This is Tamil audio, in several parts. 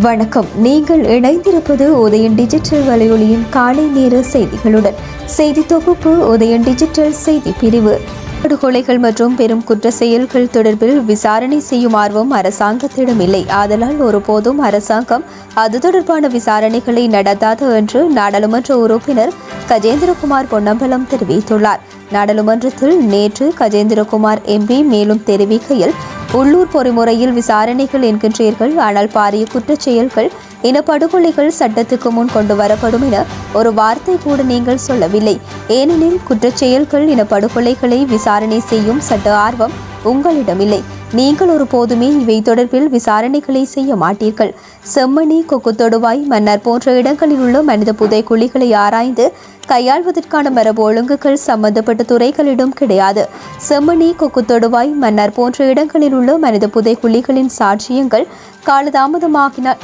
வணக்கம். நீங்கள் இணைந்திருப்பது உதயன் டிஜிட்டல் வலையொலியின் காலை நேர செய்திகளுடன். செய்தி தொகுப்பு உதயன் டிஜிட்டல் செய்தி பிரிவு. படுகொலைகள் மற்றும் பெரும் குற்ற செயல்கள் தொடர்பில் விசாரணை செய்யும் ஆர்வம் அரசாங்கத்திடம் இல்லை. ஆதலால் ஒருபோதும் அரசாங்கம் அது தொடர்பான விசாரணைகளை நடத்தாது என்று நாடாளுமன்ற உறுப்பினர் கஜேந்திரகுமார் பொன்னம்பலம் தெரிவித்துள்ளார். நாடாளுமன்றத்தில் நேற்று கஜேந்திரகுமார் எம்பி மேலும் தெரிவிக்கையில் உள்ளூர் பொறிமுறையில் விசாரணைகள் என்கின்றீர்கள். ஆனால் பாரிய குற்றச்செயல்கள் இனப்படுகொலைகள் சட்டத்துக்கு முன் கொண்டு வரப்படும் என ஒரு வார்த்தை கூட நீங்கள் சொல்லவில்லை. ஏனெனில் குற்றச்செயல்கள் இனப்படுகொலைகளை விசாரணை செய்யும் சட்ட ஆர்வம் உங்களிடமில்லை. நீங்கள் ஒரு போதுமே இவை தொடர்பில் விசாரணைகளை செய்ய மாட்டீர்கள். செம்மணி கொக்கு தொடுவாய் மன்னர் போன்ற இடங்களில் உள்ள மனித புதை குழிகளை ஆராய்ந்து கையாள்வதற்கான மரபு ஒழுங்குகள் சம்பந்தப்பட்ட துறைகளிடம் கிடையாது. செம்மணி கொக்கு தொடுவாய் மன்னர் போன்ற இடங்களில் உள்ள மனித புதை குழிகளின் சாட்சியங்கள் காலதாமதமாகினால்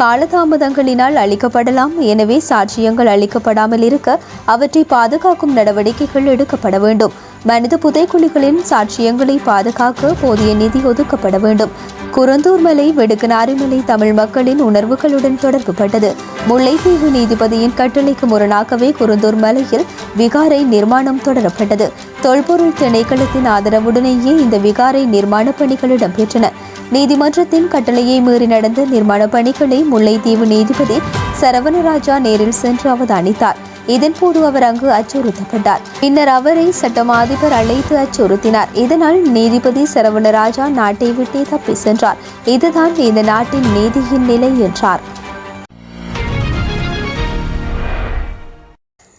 காலதாமதங்களினால் அளிக்கப்படலாம் எனவே சாட்சியங்கள் அளிக்கப்படாமல் இருக்க அவற்றை பாதுகாக்கும் நடவடிக்கைகள் எடுக்கப்பட வேண்டும். மனித புதைக்குழிகளின் சாட்சியங்களை பாதுகாக்க போதிய நிதி ஒதுக்கப்பட வேண்டும். குரந்தூர் மலை வெடுக்கனாரிமலை தமிழ் மக்களின் உணர்வுகளுடன் தொடர்புபட்டது. முல்லைத்தீவு நீதிபதியின் கட்டளைக்கு முரணாகவே குருந்தூர் மலையில் விகாரை நிர்மாணம் தொடரப்பட்டது. தொல்பொருள் திணைக்களத்தின் ஆதரவுடனேயே இந்த விகாரை நிர்மாண பணிகள் இடம்பெற்றன. நீதிமன்றத்தின் கட்டளையை மீறி நடந்த நிர்மாண பணிகளை முல்லைத்தீவு நீதிபதி சரவணராஜா நேரில் சென்று அவதானித்தார். இதன்போது அவர் அங்கு அச்சுறுத்தப்பட்டார். பின்னர் அவரை சட்டமா அதிபர் அழைத்து அச்சுறுத்தினார். இதனால் நீதிபதி சரவணராஜா நாட்டை விட்டே தப்பி சென்றார். இதுதான் இந்த நாட்டின் நீதியின் நிலை என்றார்.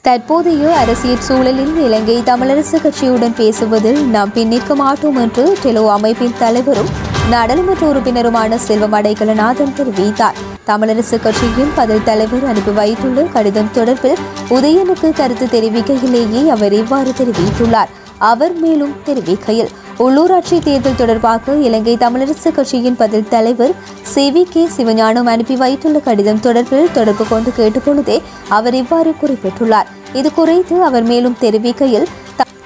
தற்போதைய அரசியல் சூழலில் இலங்கை தமிழரசு கட்சியுடன் பேசுவதில் நாம் பின்னிற்க மாட்டோம் என்று டெலோ அமைப்பின் தலைவரும் நாடாளுமன்ற உறுப்பினருமான செல்வம் அடைக்கலநாதன் தெரிவித்தார். தமிழரசு கட்சியின் பதில் தலைவர் அனுப்பி வைத்துள்ள கடிதம் தொடர்பில் உதயனுக்கு கருத்து தெரிவிக்கையிலேயே அவர் இவ்வாறு தெரிவித்துள்ளார். அவர் மேலும் தெரிவிக்கையில் உள்ளூராட்சி தேர்தல் தொடர்பாக இலங்கை தமிழரசு கட்சியின் பதில் தலைவர் சி. வி. கே. சிவஞானம் அனுப்பி வைத்துள்ள கடிதம் தொடர்பில் தொடர்பு கொண்டு கேட்டுக்கொண்டதே அவர் இவ்வாறு குறிப்பிட்டுள்ளார். இது குறித்து அவர் மேலும் தெரிவிக்கையில்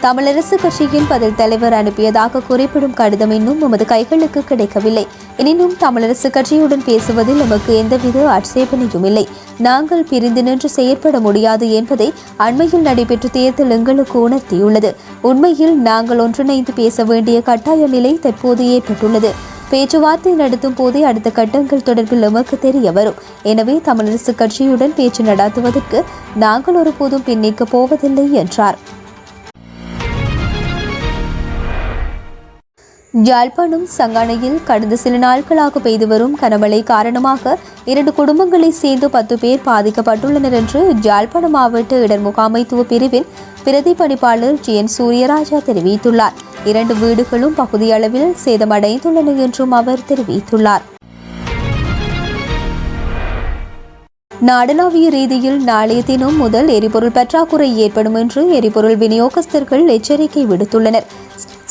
தமிழரசு கட்சியின் பதில் தலைவர் அனுப்பியதாக குறிப்பிடும் கடிதம் இன்னும் நமது கைகளுக்கு கிடைக்கவில்லை. எனினும் தமிழரசு கட்சியுடன் பேசுவதில் நமக்கு எந்தவித ஆட்சேபனையும் இல்லை. நாங்கள் பிரிந்து நின்று செயற்பட முடியாது என்பதை அண்மையில் நடைபெற்ற தேர்தல் எங்களுக்கு உணர்த்தியுள்ளது. உண்மையில் நாங்கள் ஒன்றிணைந்து பேச வேண்டிய கட்டாய நிலை தற்போது ஏற்பட்டுள்ளது. பேச்சுவார்த்தை நடத்தும் போதே அடுத்த கட்டங்கள் தொடர்பில் நமக்கு தெரிய வரும். எனவே தமிழரசு கட்சியுடன் பேச்சு நடத்துவதற்கு நாங்கள் ஒருபோதும் பின்னிக்கப் போவதில்லை என்றார். யாழ்ப்பாணம் சங்கானையில் கடந்த சில நாட்களாக பெய்து வரும் கனமழை காரணமாக இரண்டு குடும்பங்களை சேர்ந்து பத்து பேர் பாதிக்கப்பட்டுள்ளனர் என்று யாழ்ப்பாணம் மாவட்ட இடர் முகாமைத்துவ பிரிவின் பிரதி பணிப்பாளர் ஜி என் சூரியராஜா தெரிவித்துள்ளார். இரண்டு வீடுகளும் பகுதியளவில் சேதமடைந்துள்ளன என்றும் அவர் தெரிவித்துள்ளார். நாடளாவிய ரீதியில் நாளைய தினம் முதல் எரிபொருள் பற்றாக்குறை ஏற்படும் என்று எரிபொருள் விநியோகஸ்தர்கள் எச்சரிக்கை விடுத்துள்ளனர்.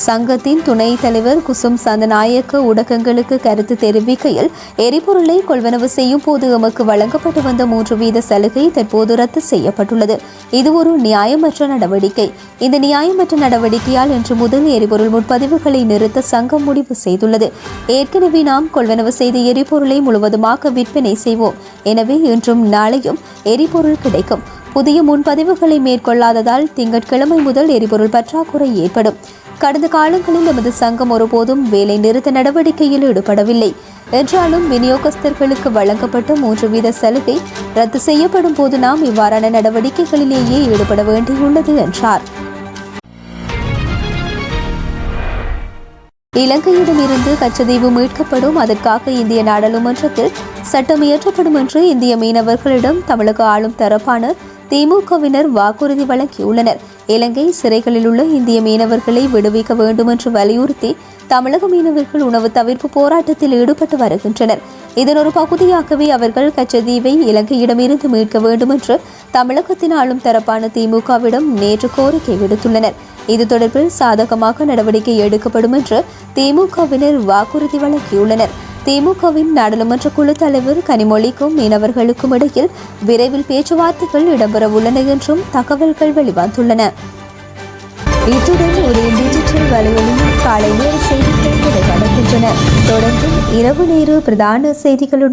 சங்கத்தின் துணைத் தலைவர் குசும் சந்தநாயக்க ஊடகங்களுக்கு கருத்து தெரிவிக்கையில் எரிபொருளை கொள்வனவு செய்யும் போது எமக்கு வழங்கப்பட்டு வந்த மூன்று வீத சலுகை தற்போது ரத்து செய்யப்பட்டுள்ளது. இது ஒரு நியாயமற்ற நடவடிக்கை. இந்த நியாயமற்ற நடவடிக்கையால் இன்று முதல் எரிபொருள் முன்பதிவுகளை நிறுத்த சங்கம் முடிவு செய்துள்ளது. ஏற்கனவே நாம் கொள்வனவு செய்த எரிபொருளை முழுவதுமாக விற்பனை செய்வோம். எனவே இன்றும் நாளையும் எரிபொருள் கிடைக்கும். புதிய முன்பதிவுகளை மேற்கொள்ளாததால் திங்கட்கிழமை முதல் எரிபொருள் பற்றாக்குறை ஏற்படும். கடந்த காலங்களில் எமது சங்கம் ஒருபோதும் வேலை நிறுத்த நடவடிக்கையில் ஈடுபடவில்லை. என்றாலும் விநியோகஸ்தர்களுக்கு வழங்கப்பட்ட மூன்று வீத சலுகை ரத்து செய்யப்படும் போது நாம் இவ்வாறான நடவடிக்கைகளிலேயே ஈடுபட வேண்டியுள்ளது என்றார். இலங்கையிடமிருந்து கச்சதீவு மீட்கப்படும் அதற்காக இந்திய நாடாளுமன்றத்தில் சட்டம் இயற்றப்படும் என்று இந்திய மீனவர்களிடம் தமிழக ஆளும் தரப்பான திமுகவினர் வாக்குறுதி வழங்கியுள்ளனர். இலங்கை சிறைகளில் உள்ள இந்திய மீனவர்களை விடுவிக்க வேண்டும் என்று வலியுறுத்தி தமிழக மீனவர்கள் உணவு தவிர்ப்பு போராட்டத்தில் ஈடுபட்டு வருகின்றனர். இதன் ஒரு பகுதியாகவே அவர்கள் கச்சதீவை இலங்கையிடமிருந்து மீட்க வேண்டும் என்று தமிழகத்தின் ஆளும் தரப்பான திமுகவிடம் நேற்று கோரிக்கை விடுத்துள்ளனர். இது தொடர்பில் சாதகமாக நடவடிக்கை எடுக்கப்படும் என்று திமுகவினர் வாக்குறுதி வழங்கியுள்ளனர். திமுகவின் நாடாளுமன்ற குழு தலைவர் கனிமொழிக்கும் மீனவர்களுக்கும் இடையில் விரைவில் பேச்சுவார்த்தைகள் இடம்பெற உள்ளன என்றும் தகவல்கள் வெளிவந்துள்ளன. இத்துடன் ஒரு டிஜிட்டல் வலையொலியில் காலை நேர செய்திகள் நிறைவடைகின்றன தொடர்ந்து இரவு நேர பிரதான செய்திகளுடன்